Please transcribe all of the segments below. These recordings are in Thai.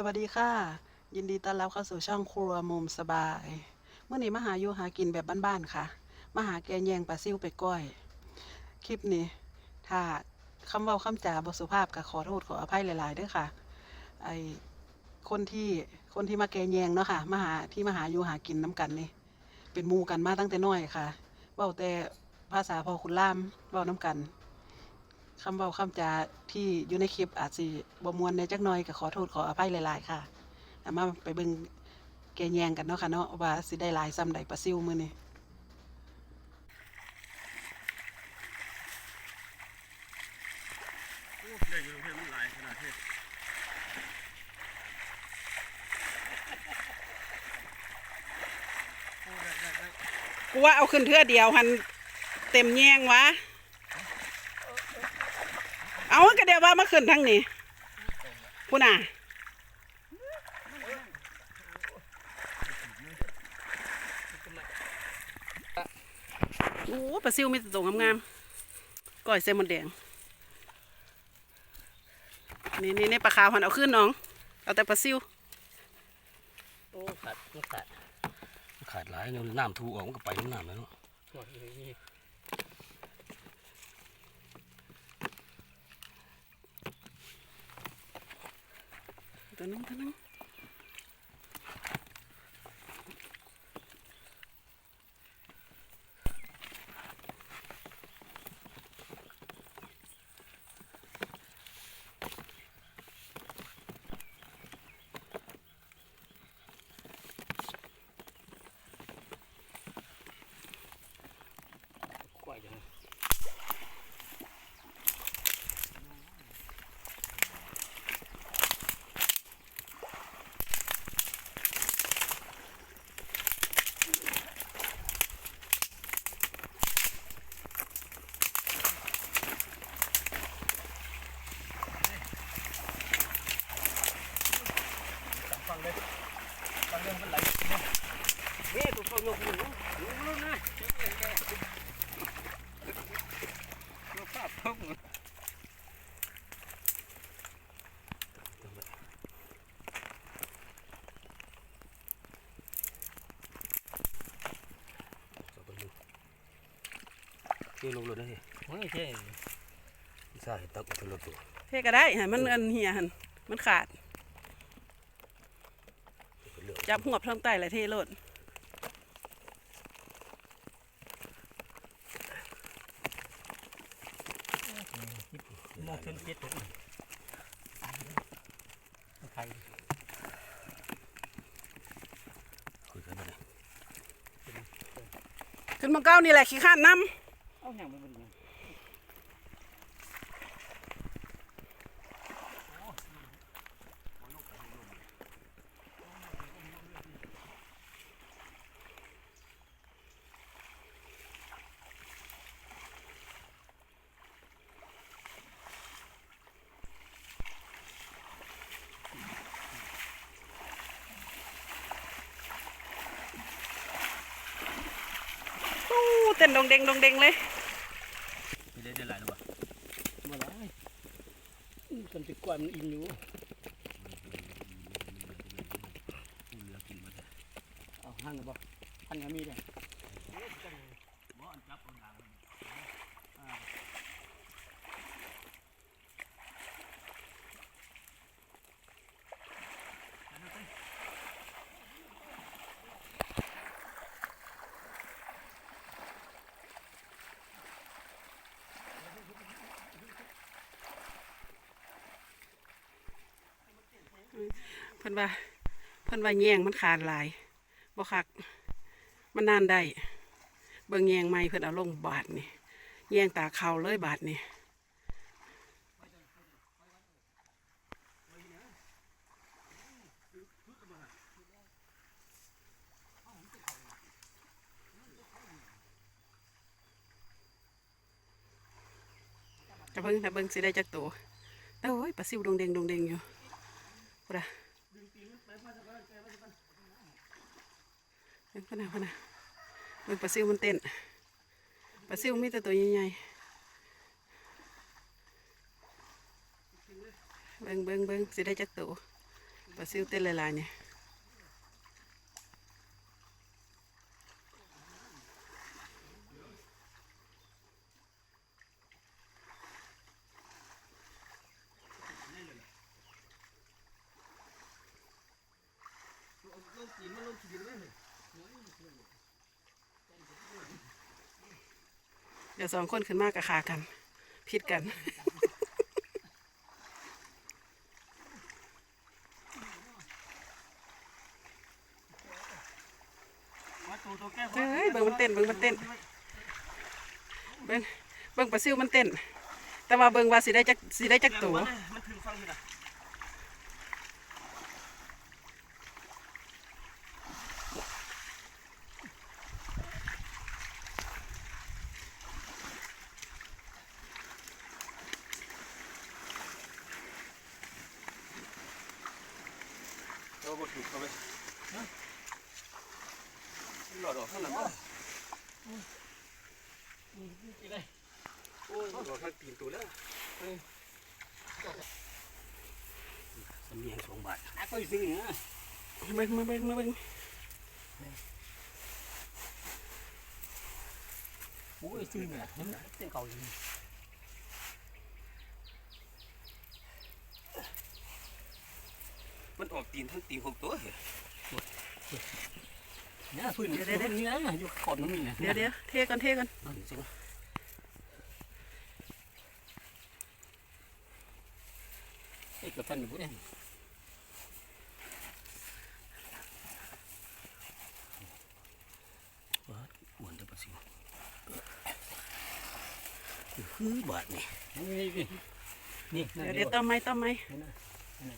สวัสดีค่ะ ยินดีต้อนรับเข้าสู่ช่องครัวมุมสบาย เมื่อนี้มาหาอยู่หากินแบบบ้านๆค่ะ มาหาแกงแยงปลาซิวไปก้อย คลิปนี้ ถ้าคำเว้าคำจาบสุภาพก็ขอโทษขออภัยหลายๆด้วยค่ะ ไอคนที่คนที่มาแกงแยงเนาะค่ะมาหาที่มาหาอยู่หากินน้ำกันนี่ เป็นมูกันมาตั้งแต่น้อยค่ะเว้าแต่ภาษาพอคุณล่ามเว้าน้ำกัน คำเว้าคำจาที่อยู่ในคลิปอาจสิบ่มวนในจักหน่อยก็ขอโทษขออภัยหลายๆค่ะเอามาไปเบิ่งแกแยงกันเนาะค่ะเนาะว่าสิได้หลายซ้ำใดปลาซิวมื้อนี้เด็กอยู่ตรงนี้มันหลายขนาดที่กูว่าเอาขึ้นเทื่อเดียวหันเต็มแยงวะ เดี๋ยวว่ามาขึ้นทั้งนี้พูน่ะโอ้ปลาซิวมีแต่ตัวงามๆก้อยเส้นมดแดง นี่นี่นี่ปลาขาวหันเอาขึ้นน้อง เอาแต่ปลาซิวโอ้ขาดขาดขาดหลายเนี่ยน้ำทูออกมันก็ไปน้ำแล้วเนาะ หมดเลยนี่ ตัวนึงตัวนึง กล้วยจัง ฟังเลยฟังเรื่องมันไหลเฮ้ยตัวเขาโยกหนูหนูรู้นะโยกภาพเพิ่มหมด เที่ยวลงรถนะเฮ้ยไม่ใช่ใช่ตักอุทรตัวเท่ก็ได้หันมันอันเหียหันมันขาดเป็นเรื่องจับหัวพร้อมไตเลยเท่โลดมองจนเจ็ดตัวใครคุยกันไปเลยขึ้นมาเก้านี่แหละขี้ข้านน้ เอาอย่างมันเป็นยังำอู้เต้นดงเด้งดงเด้งเลย ไม่ได้ได้หลายหรือเปล่า เมื่อไร คนติดกล้วยมันอิ่มอยู่เอกินมาแต่เอาหั่นหรือเปล่าหั่นก็มีเลย เพิ่นว่าเพิ่นว่าแยงมันขาดหลายบ่คักมันนานได้ เบิ่งแยงใหม่เพิ่นเอาลงบาทนี่แยงตาเขาเลยบาทนี่จะเบิงจะเบิงสิได้จักตัวโอ้ยปลาซิวดงเดงดงเดงอยู่พุ่นน่ะ พุ่นน่ะพนะเบิ่งปลาซิวมันเต้นปลาซิวมีแต่ตัวใหญ่ๆเบิ่งเบิ่งเบิ่งสิได้จักตัวปลาซิวเต้นลายๆเนี่ย ลง กินมันลงกินเลยเดี๋ยวสองคนขึ้นมากกับขากัน พิดกันเฮ้ยเบิ่งมันเต้นเบิ่งมันเต้นเบิ่งเบิ่งปลาซิวมันเต้น แต่ว่าเบิ่งว่าสิได้จักสิได้จักตัวมันถึงฟังอยู่นะ บถูกเขาไปหลอดออกข้างหลังบ้างโอ้ยหลอดข้างตีนตัวแล้วสำเนียงสองบาทอะก็อยู่สิ่งนี้นะเบิ่งมาเบิ่งมาเบิ่โอ้ยซื้อเนี่ยเห็นไหมเส้นเก่าอยู่ มันออกตีนทั้งตีนหกตัวเหรอเนี่ยพื้นเดี๋ยวเดี๋ยว นี่นะอยู่ขอนมันนี่นะเดี๋ยวเดี๋ยวเทกันเทกันเอาดิสิวะเอ้ยเกับท่านอยู่บ่เนี่ยว้าอ้วนเด้อปลาซิวคือบาทนี่นี่นี่นี่เดี๋ยวเดี๋ยวต้มไม้ต้มไม้โอ้ย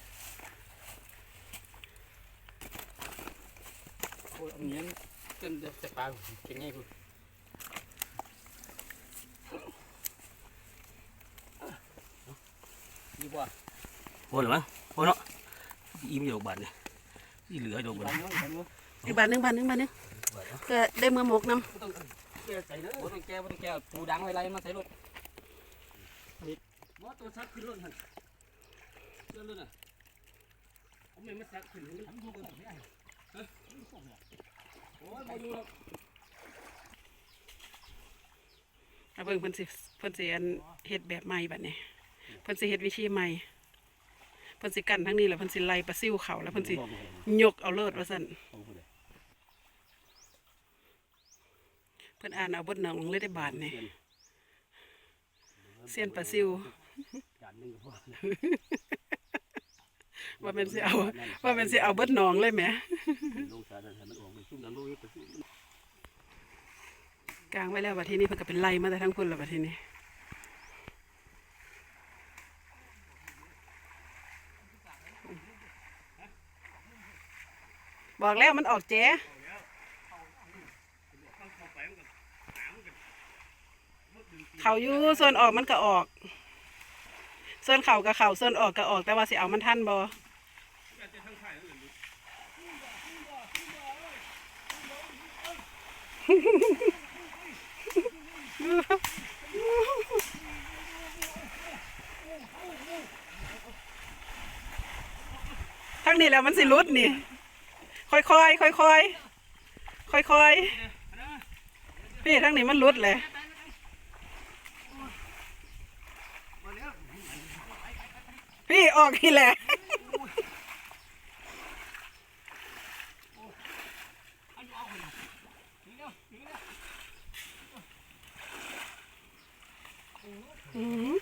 เอาเงี้ยจนจะปลาเก่งไงกูดีบ่โอ้หรือมั้งโอ้เนาะอีมีดอกบาทเนี่ยอีเหลือดอกบาทอีกบาทหนึงบาทหนึงบาทหนึงก็ได้มือหมกน้ต้องแก้ใส่เด้อบ่ต้องแก้บ่ต้องแก้ปูดังไว้ไรมาใส่รถมอตัวซักขึ้นรถหันเรื่องรถอะผมไม่มาซักขึ้นเลยทำดูกันไม่ได้ เอาเบิ่งเพิ่นสิเพิ่นสิอันเฮ็ดแบบใหม่บัดนี้เพิ่นสิเฮ็ดวิธีใหม่เพิ่นสิกั้นทั้งนี้แล้วเพิ่นสิไล่ปลาซิวเขาแล้วเพิ่นสิยกเอาเลิศว่าซั่นเพิ่นอ่านเอาบทหนังเลยได้บาทนี่เซียนปลาซิวจานนึงก็พอ ว่าเป็นสิเอา ว่าเป็นสิเอาเบิดหนองเลยแหมลงสารให้มันออกไปซุ่มน้ำลูกลางไว้แล้วบัดทีนี้เพิ่นก็เป็นไล่มาแต่ทั้งพุ่นแล้วบัดทีนี้บอกแล้วมันออกแจ๊เขาอยู่ส่วนออกมันก็ออก ส่วนเข่ากับเข่าส่วนออกก็ออกแต่ว่าสิเอามันทันบ่ ทั้งนี้แล้วมันสิรุดนี่ ค่อยๆค่อยๆค่อยๆพี่ทั้งนี้มันรุดเลยพี่ออกทีแหละ อืม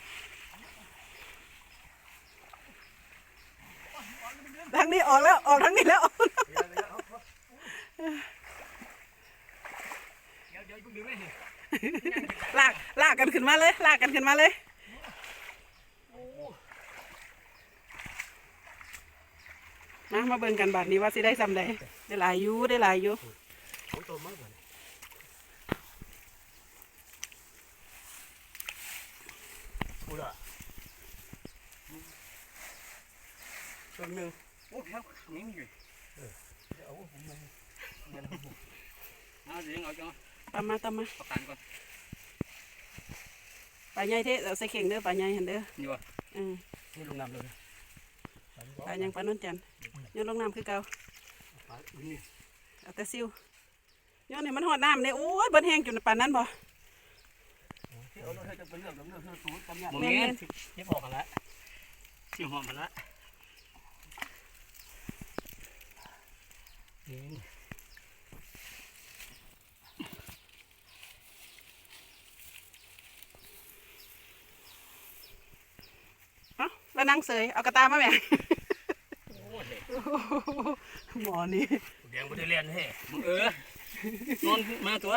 ทางนี้ออกแล้วออกทางนี้แล้วเดี๋ยวเดี๋ยวกูดึงไม่เห็นลากลากกันขึ้นมาเลยลากกันขึ้นมาเลยมามาเบิ่งกันบาทนี้ว่าสิได้ซ้ำใดได้หลายอยู่ได้หลายอยู่ ของตัวมากกว่า กูละตัวหนึ่งโอ้แล้วนี่มีอยู่เอาผมมาเอาเดี๋ยวเอาจังตามมาตามมาประกันก่อนปลาใหญ่เท่เอาใส่เข่งเด้อปลาใหญ่เห็นเด้อนี่วะอืมนี่ลงน้ำเลยปลายังปลานนจันทร์โยนลงน้ำคือเก่าปลานี่เอาแต่ซิวโยนให้มันหอดน้ำเนี่ยโอ้ยเบิดแห้งจุดปานนั้นบ่ที่เอาเราจะเป็นเรื่องเรื่องเรื่องสูตรจำยากบ่แม่นสิบอกกันละสิหอมกันละ เอ้าแล้วนั่งเสยเอากระตามาแม่หมอนี่เดงบ่ได้เล่นให้มึงเออนอนมาตัว